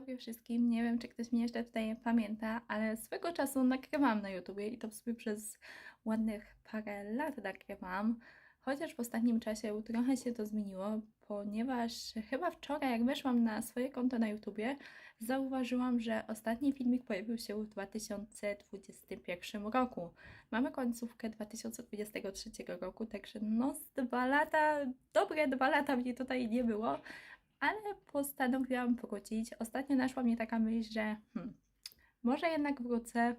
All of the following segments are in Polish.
dobry wszystkim. Nie wiem, czy ktoś mnie jeszcze tutaj pamięta, ale swego czasu nagrywałam na YouTubie i to w sumie przez ładnych parę lat nagrywałam. Chociaż w ostatnim czasie trochę się to zmieniło, ponieważ chyba wczoraj, jak weszłam na swoje konto na YouTubie, zauważyłam, że ostatni filmik pojawił się w 2021 roku. Mamy końcówkę 2023 roku, także no z dwa lata, dobre dwa lata mnie tutaj nie było, ale postanowiłam wrócić. Ostatnio naszła mnie taka myśl, że hmm, może jednak wrócę.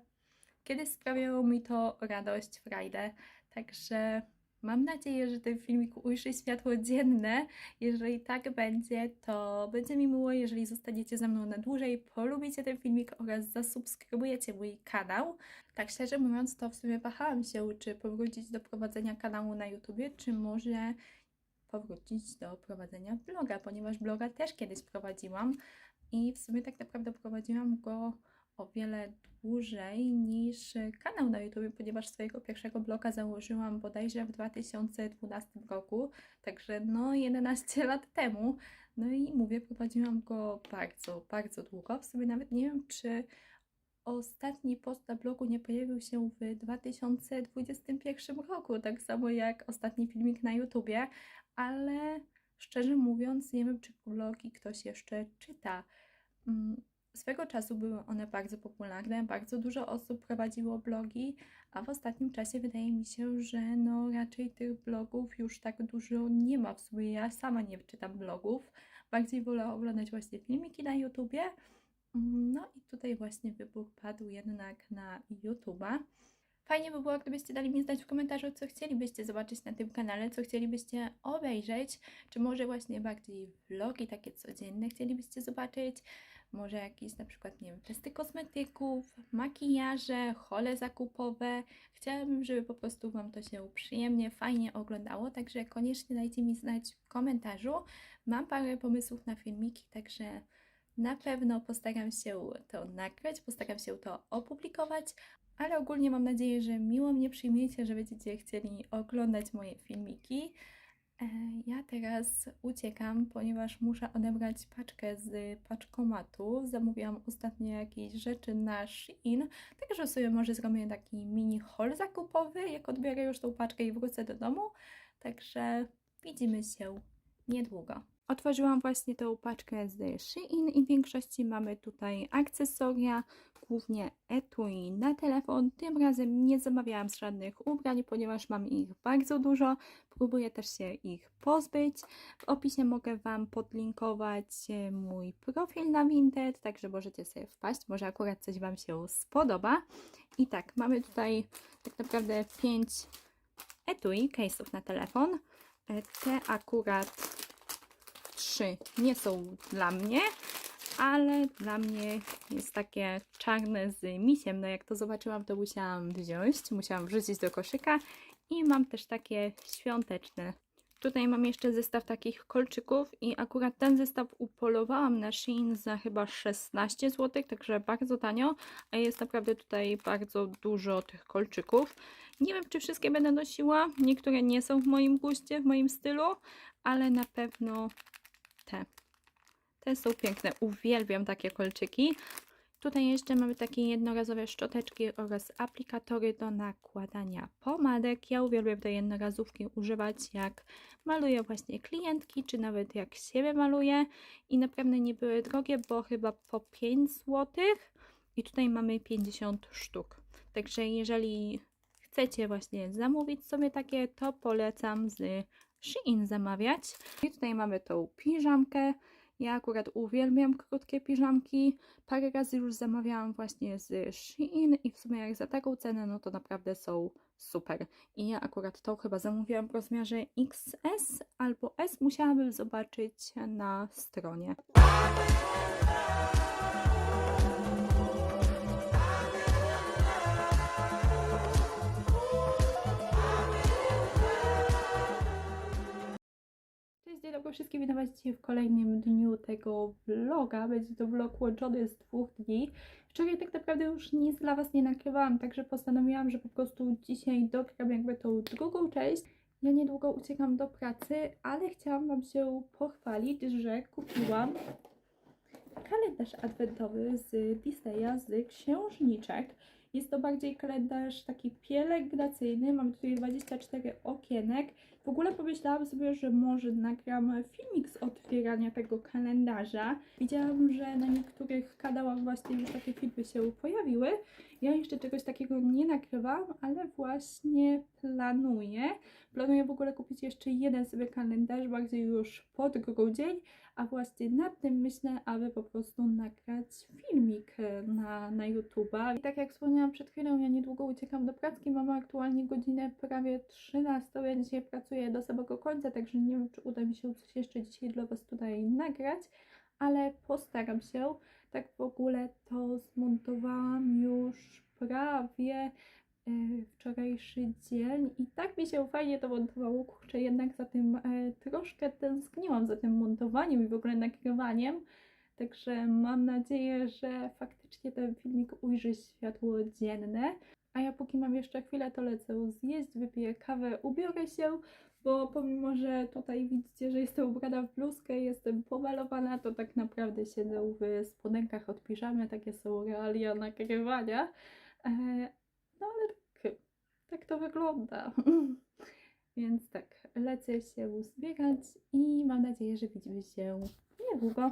Kiedyś sprawiało mi to radość, frajdę, także mam nadzieję, że ten filmik ujrzy światło dzienne. Jeżeli tak będzie, to będzie mi miło, jeżeli zostaniecie ze mną na dłużej, polubicie ten filmik oraz zasubskrybujecie mój kanał. Tak szczerze mówiąc, to w sumie wahałam się, czy powrócić do prowadzenia kanału na YouTubie, czy może powrócić do prowadzenia bloga, ponieważ bloga też kiedyś prowadziłam i w sumie tak naprawdę prowadziłam go o wiele dłużej niż kanał na YouTube, ponieważ swojego pierwszego bloga założyłam bodajże w 2012 roku, także no 11 lat temu. No i mówię, prowadziłam go bardzo, bardzo długo. W sumie nawet nie wiem, czy ostatni post na blogu nie pojawił się w 2021 roku, tak samo jak ostatni filmik na YouTubie, ale szczerze mówiąc, nie wiem, czy blogi ktoś jeszcze czyta. Mm, Swego czasu były one bardzo popularne, bardzo dużo osób prowadziło blogi, a w ostatnim czasie wydaje mi się, że no raczej tych blogów już tak dużo nie ma w sumie. Ja sama nie czytam blogów, bardziej wolę oglądać właśnie filmiki na YouTubie. No i tutaj właśnie wybór padł jednak na YouTube'a. Fajnie by było, gdybyście dali mi znać w komentarzu, co chcielibyście zobaczyć na tym kanale, co chcielibyście obejrzeć, czy może właśnie bardziej vlogi takie codzienne chcielibyście zobaczyć, może jakieś na przykład, nie wiem, testy kosmetyków, makijaże, hole zakupowe. Chciałabym, żeby po prostu Wam to się przyjemnie, fajnie oglądało, także koniecznie dajcie mi znać w komentarzu. Mam parę pomysłów na filmiki, także na pewno postaram się to nagrać, postaram się to opublikować, ale ogólnie mam nadzieję, że miło mnie przyjmiecie, że będziecie chcieli oglądać moje filmiki. E, Ja teraz uciekam, ponieważ muszę odebrać paczkę z paczkomatu. Zamówiłam ostatnio jakieś rzeczy na Shein, także sobie może zrobię taki mini haul zakupowy, jak odbiorę już tą paczkę i wrócę do domu. Także widzimy się niedługo. Otworzyłam właśnie tą paczkę z Shein i w większości mamy tutaj akcesoria, głównie etui na telefon. Tym razem nie zamawiałam żadnych ubrań, ponieważ mam ich bardzo dużo. Próbuję też się ich pozbyć. W opisie mogę Wam podlinkować e, mój profil na Vinted, także możecie sobie wpaść. Może akurat coś Wam się spodoba. I tak, mamy tutaj tak naprawdę 5 etui, case'ów na telefon. E, Te akurat trzy nie są dla mnie, ale dla mnie jest takie czarne z misiem. No jak to zobaczyłam, to musiałam wziąć, musiałam wrzucić do koszyka i mam też takie świąteczne. Tutaj mam jeszcze zestaw takich kolczyków i akurat ten zestaw upolowałam na Shein za chyba 16 zł, także bardzo tanio, a jest naprawdę tutaj bardzo dużo tych kolczyków. Nie wiem, czy wszystkie będę nosiła, niektóre nie są w moim guście, w moim stylu, ale na pewno te. Te są piękne. Uwielbiam takie kolczyki. Tutaj jeszcze mamy takie jednorazowe szczoteczki oraz aplikatory do nakładania pomadek. Ja uwielbiam te jednorazówki używać jak maluję właśnie klientki, czy nawet jak siebie maluję. I naprawdę nie były drogie, bo chyba po 5 zł. I tutaj mamy 50 sztuk. Także jeżeli chcecie właśnie zamówić sobie takie, to polecam z Shein zamawiać. I tutaj mamy tą piżamkę. Ja akurat uwielbiam krótkie piżamki. Parę razy już zamawiałam właśnie z Shein i w sumie jak za taką cenę, no to naprawdę są super. I ja akurat tą chyba zamówiłam w rozmiarze XS albo S. Musiałabym zobaczyć na stronie. Witam Was dzisiaj w kolejnym dniu tego vloga. Będzie to vlog łączony z dwóch dni. Wczoraj tak naprawdę już nic dla Was nie nagrywałam, także postanowiłam, że po prostu dzisiaj dogram jakby tą drugą część. Ja niedługo uciekam do pracy, ale chciałam Wam się pochwalić, że kupiłam kalendarz adwentowy z Disneya, z księżniczek. Jest to bardziej kalendarz taki pielęgnacyjny. Mam tutaj 24 okienek. W ogóle pomyślałam sobie, że może nagram filmik z otwierania tego kalendarza. Widziałam, że na niektórych kanałach właśnie już takie filmy się pojawiły. Ja jeszcze czegoś takiego nie nagrywam, ale właśnie planuję. Planuję w ogóle kupić jeszcze jeden sobie kalendarz, bardziej już pod grudzień, a właśnie nad tym myślę, aby po prostu nagrać filmik na, na YouTube'a. I tak jak wspomniałam przed chwilą, ja niedługo uciekam do pracy. Mamy aktualnie godzinę prawie 13. Ja dzisiaj pracuję do samego końca, także nie wiem, czy uda mi się coś jeszcze dzisiaj dla Was tutaj nagrać, ale postaram się. Tak w ogóle to zmontowałam już prawie e, wczorajszy dzień i tak mi się fajnie to montowało, kurczę, jednak za tym e, troszkę tęskniłam, za tym montowaniem i w ogóle nagrywaniem, także mam nadzieję, że faktycznie ten filmik ujrzy światło dzienne, a ja póki mam jeszcze chwilę, to lecę zjeść, wypiję kawę, ubiorę się, bo pomimo, że tutaj widzicie, że jestem ubrana w bluzkę, jestem pomalowana, to tak naprawdę siedzę w spodenkach od piżamy, takie są realia nagrywania, e, no ale tak, tak to wygląda. Więc tak, lecę się zbiegać i mam nadzieję, że widzimy się niedługo.